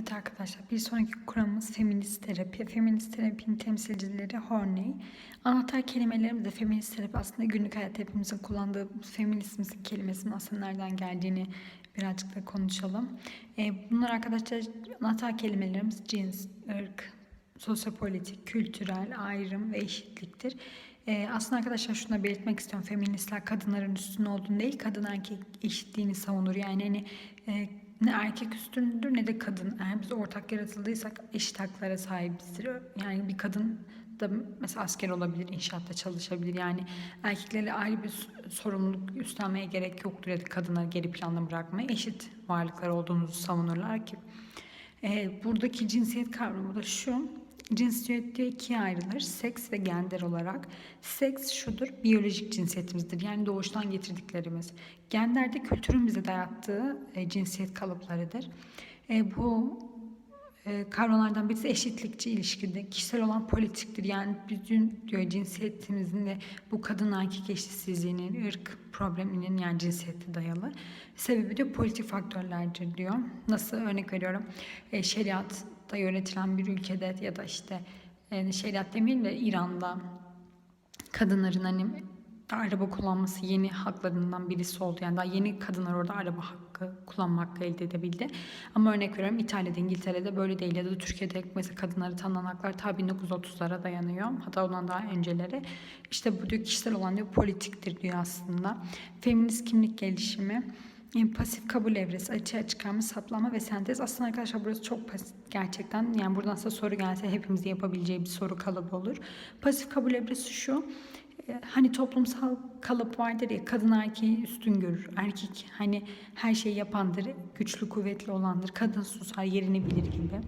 Evet arkadaşlar bir sonraki kuramımız feminist terapi. Feminist terapinin temsilcileri Horney. Anahtar kelimelerimiz de feminist terapi aslında günlük hayatta hepimizin kullandığı feminizm kelimesinin aslında nereden geldiğini birazcık da konuşalım. Ee, bunlar arkadaşlar anahtar kelimelerimiz cins, ırk, sosyopolitik, kültürel, ayrım ve eşitliktir. Ee, aslında arkadaşlar şunu da belirtmek istiyorum. Feministler kadınların üstün olduğunu değil, kadın erkek eşitliğini savunur. Yani hani e, ne erkek üstündür ne de kadın. Eğer biz ortak yaratıldıysak eşit haklara sahibizdir. Yani bir kadın da mesela asker olabilir, inşaatta çalışabilir. Yani erkeklerle ayrı bir sorumluluk üstlenmeye gerek yoktur ya da kadınları geri planda bırakmaya eşit varlıklar olduğumuzu savunurlar ki. Ee, buradaki cinsiyet kavramı da şu. Cinsiyet diye ikiye ayrılır. Seks ve gender olarak. Seks şudur, biyolojik cinsiyetimizdir. Yani doğuştan getirdiklerimiz. Gender de kültürün bize dayattığı e, cinsiyet kalıplarıdır. E, bu e, kavramlardan birisi eşitlikçi ilişkide kişisel olan politiktir. Yani bütün diyor cinsiyetimizin de bu kadın erkek eşitsizliğinin, ırk probleminin yani cinsiyete dayalı. Sebebi de politik faktörlerdir diyor. Nasıl örnek veriyorum? E, şeriatta yönetilen bir ülkede ya da işte e, şeriat demeyelim de İran'da kadınların hani araba kullanması yeni haklarından birisi oldu. Yani daha yeni kadınlar orada araba hakkı, kullanma hakkı elde edebildi. Ama örnek veriyorum İtalya'da, İngiltere'de böyle değil. Ya da Türkiye'de mesela kadınlara tanınan haklar ta 1930'lara dayanıyor. Hatta ondan daha önceleri. İşte bu diyor kişisel olan diyor politiktir diyor aslında. Feminist kimlik gelişimi. Yani pasif kabul evresi, açığa çıkarma, saplama ve sentez. Aslında arkadaşlar burası çok basit gerçekten. Yani buradan size soru gelse hepimizin yapabileceği bir soru kalıbı olur. Pasif kabul evresi şu. e, Hani toplumsal kalıp vardır ya kadın erkeği üstün görür. Erkek hani her şeyi yapandır, güçlü kuvvetli olandır. Kadın susar yerini bilir gibi.